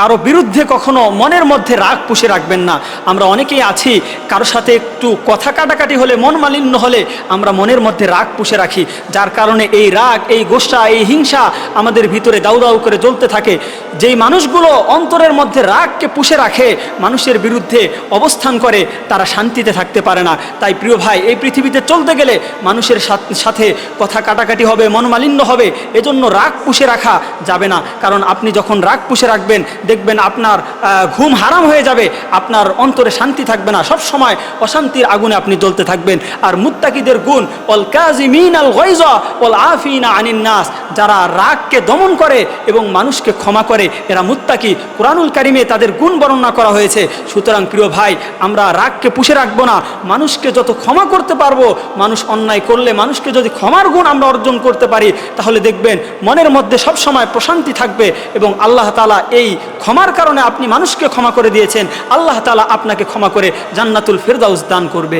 কারও বিরুদ্ধে কখনো মনের মধ্যে রাগ পুষে রাখবেন না। আমরা অনেকেই আছি কারোর সাথে একটু কথা কাটাকাটি হলে, মন মালিন্য হলে আমরা মনের মধ্যে রাগ পুষে রাখি। যার কারণে এই রাগ, এই গোসা, এই হিংসা আমাদের ভিতরে দাউ দাউ করে জ্বলতে থাকে। যেই মানুষগুলো অন্তরের মধ্যে রাগকে পুষে রাখে, মানুষের বিরুদ্ধে অবস্থান করে, তারা শান্তিতে থাকতে পারে না। তাই প্রিয় ভাই, এই পৃথিবীতে চলতে গেলে মানুষের সাথে কথা কাটাকাটি হবে, মন মালিন্য হবে, এজন্য রাগ পুষে রাখা যাবে না। কারণ আপনি যখন রাগ পুষে রাখবেন দেখবেন আপনার ঘুম হারাম হয়ে যাবে, আপনার অন্তরে শান্তি থাকবে না। সব সময় অশান্তির আগুনে আপনি জ্বলতে থাকবেন। আর মুত্তাকিদের গুণ অল কাজিমিন আল গয়জা অল আফিনা আনিন নাস। যারা রাগকে দমন করে এবং মানুষকে ক্ষমা করে, এরা মুত্তাকি। কোরআনুল কারিমে তাদের গুণ বর্ণনা করা হয়েছে। সুতরাং প্রিয় ভাই, আমরা রাগকে পুষে রাখব না। মানুষকে যত ক্ষমা করতে পারব, মানুষ অন্যায় করলে মানুষকে যদি ক্ষমার গুণ আমরা অর্জন করতে পারি, তাহলে দেখবেন মনের মধ্যে সব সময় প্রশান্তি থাকবে এবং আল্লাহ তালা এই ক্ষমার কারণে আপনি মানুষকে ক্ষমা করে দিয়েছেন, আল্লাহ তালা আপনাকে ক্ষমা করে জান্নাতুল ফেরদাউস দান করবে